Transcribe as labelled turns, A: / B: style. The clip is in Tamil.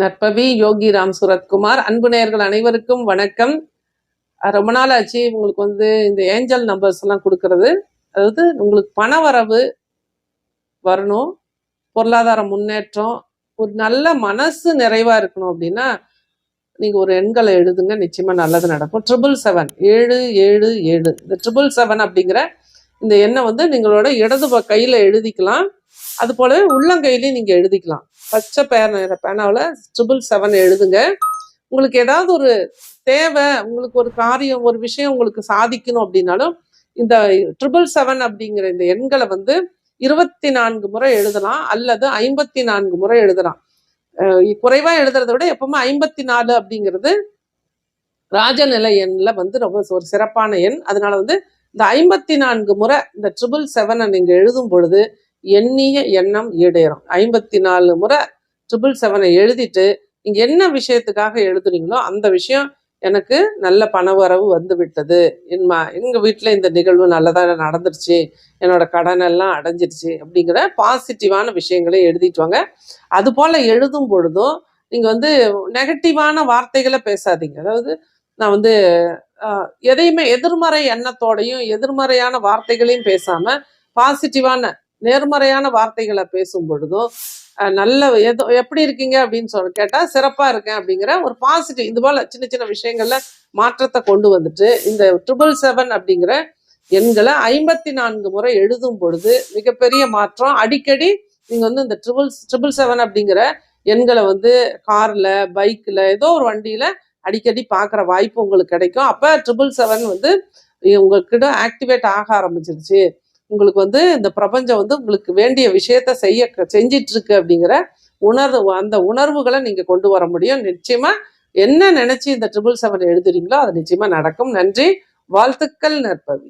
A: நற்பவி யோகி ராம் சுரத்குமார். அன்பு நேயர்கள் அனைவருக்கும் வணக்கம். ரொம்ப நாள் ஆச்சு உங்களுக்கு வந்து இந்த ஏஞ்சல் நம்பர்ஸ் எல்லாம் கொடுக்கறது. அதாவது உங்களுக்கு பண வரவு வரணும் பொருளாதார முன்னேற்றம் ஒரு நல்ல மனசு நிறைவா இருக்கணும் அப்படின்னா நீங்க ஒரு எண்களை எழுதுங்க. நிச்சயமா நல்லது நடக்கும். ட்ரிபிள் செவன் ஏழு ஏழு ஏழு. இந்த ட்ரிபிள் செவன் அப்படிங்கிற இந்த எண்ணை வந்து நீங்களோட இடது கையில் கையில எழுதிக்கலாம். அது போலவே உள்ளங்கையிலையும் நீங்க எழுதிக்கலாம். பச்சை பேன பேனாவில் ட்ரிபிள் செவன் எழுதுங்க. உங்களுக்கு ஏதாவது ஒரு தேவை உங்களுக்கு ஒரு காரியம் ஒரு விஷயம் உங்களுக்கு சாதிக்கணும் அப்படின்னாலும் இந்த ட்ரிபிள் செவன் அப்படிங்கிற இந்த எண்களை வந்து இருபத்தி நான்கு முறை எழுதலாம் அல்லது ஐம்பத்தி நான்கு முறை எழுதலாம். அஹ் குறைவா எழுதுறதை விட எப்பவுமே ஐம்பத்தி நாலு அப்படிங்கிறது ராஜநிலை எண்ணில் வந்து ரொம்ப ஒரு சிறப்பான எண். அதனால வந்து இந்த ஐம்பத்தி நான்கு முறை இந்த ட்ரிபிள் செவனை நீங்க எழுதும் பொழுது எண்ணிய எண்ணம் ஈடேறும். ஐம்பத்தி நாலு முறை ட்ரிபிள் செவனை எழுதிட்டு நீங்கள் என்ன விஷயத்துக்காக எழுதுறீங்களோ அந்த விஷயம் எனக்கு நல்ல பணவரவு வந்து விட்டது என்மா எங்கள் வீட்டில் இந்த நிகழ்வு நல்லதாக நடந்துருச்சு. என்னோட கடன் எல்லாம் அடைஞ்சிருச்சு அப்படிங்கிற பாசிட்டிவான விஷயங்களை எழுதிட்டு வாங்க. அதுபோல் எழுதும் பொழுதும் நீங்கள் வந்து நெகட்டிவான வார்த்தைகளை பேசாதீங்க. அதாவது நான் வந்து எதையுமே எதிர்மறை எண்ணத்தோடையும் எதிர்மறையான வார்த்தைகளையும் பேசாமல் பாசிட்டிவான நேர்மறையான வார்த்தைகளை பேசும் பொழுதும் நல்ல எதோ எப்படி இருக்கீங்க அப்படின்னு சொல்ல கேட்டால் சிறப்பாக இருக்கேன் அப்படிங்கிற ஒரு பாசிட்டிவ் இது போல் சின்ன சின்ன விஷயங்களில் மாற்றத்தை கொண்டு வந்துட்டு இந்த ட்ரிபிள் செவன் அப்படிங்கிற எண்களை ஐம்பத்தி நான்கு முறை எழுதும் பொழுது மிகப்பெரிய மாற்றம். அடிக்கடி நீங்கள் வந்து இந்த ட்ரிபிள் ட்ரிபிள் செவன் அப்படிங்கிற எண்களை வந்து காரில் பைக்கில் ஏதோ ஒரு வண்டியில் அடிக்கடி பார்க்குற வாய்ப்பு உங்களுக்கு கிடைக்கும். அப்போ ட்ரிபிள் செவன் வந்து உங்ககிட்ட ஆக்டிவேட் ஆக ஆரம்பிச்சிருச்சு. உங்களுக்கு வந்து இந்த பிரபஞ்சம் வந்து உங்களுக்கு வேண்டிய விஷயத்த செய்ய செஞ்சிட்டு இருக்கு அப்படிங்கிற உணர்வு அந்த உணர்வுகளை நீங்க கொண்டு வர முடியும். நிச்சயமா என்ன நினைச்சு இந்த ட்ரிபிள் செவன் எழுதுறீங்களோ அது நிச்சயமா நடக்கும். நன்றி. வாழ்த்துக்கள் நற்பவி.